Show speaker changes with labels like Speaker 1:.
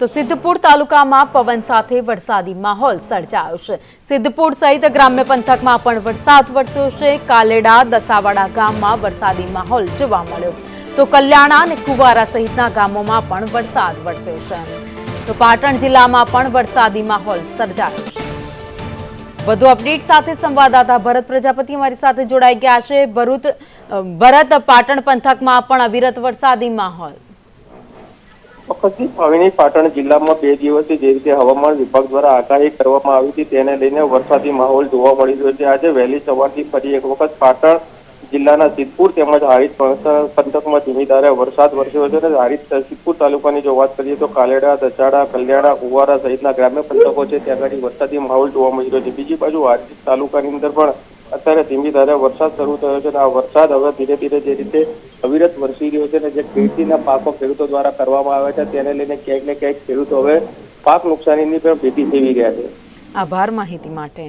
Speaker 1: તો સિદ્ધપુર તાલુકામાં પવન સાથે વરસાદી માહોલ સર્જાયો છે. સિદ્ધપુર સહિત ગ્રામ્ય પંથકમાં પણ વરસાદ વરસ્યો છે. કાલેડા, દસાવાડા ગામમાં વરસાદી માહોલ જોવા મળ્યો. તો કલ્યાણા અને કુવારા સહિતના ગામોમાં પણ વરસાદ વરસ્યો છે. તો પાટણ જિલ્લામાં પણ વરસાદી માહોલ સર્જાયો છે. વધુ અપડેટ સાથે સંવાદદાતા ભરત પ્રજાપતિ અમારી સાથે જોડાઈ ગયા છે. ભરૂચ ભરત પાટણ પંથકમાં પણ અવિરત વરસાદી માહોલ
Speaker 2: ચોક્કસથી ભાવિની પાટણ જિલ્લામાં બે દિવસથી જે રીતે હવામાન વિભાગ દ્વારા આગાહી કરવામાં આવી હતી તેને લઈને વરસાદી માહોલ જોવા મળી રહ્યો છે. આજે વહેલી સવારથી ફરી એક વખત પાટણ જિલ્લાના સિદ્ધપુર તેમજ હારીજ પંથકમાં ધીમી વરસાદ વરસ્યો છે અને હારીજ સિદ્ધપુર તાલુકાની જો વાત કરીએ તો કાલેડા, દચાડા, કલ્યાણા કુવારા સહિતના ગ્રામ્ય પંથકો છે. ત્યાં આગળ વરસાદી માહોલ જોવા મળી રહ્યો છે. બીજી બાજુ હારીજ તાલુકાની અંદર પણ અત્યારે ધીમી ધારે વરસાદ શરૂ થયો છે અને આ વરસાદ હવે ધીરે ધીરે જે રીતે અવિરત વરસી રહ્યો છે અને જે ખેતીના પાકો ખેડૂતો દ્વારા કરવામાં આવે છે તેને લઈને ક્યાંક ને ક્યાંક ખેડૂતો હવે પાક નુકસાનીની પણ ભીતિ સેવી ગયા છે.
Speaker 1: આભાર માહિતી માટે.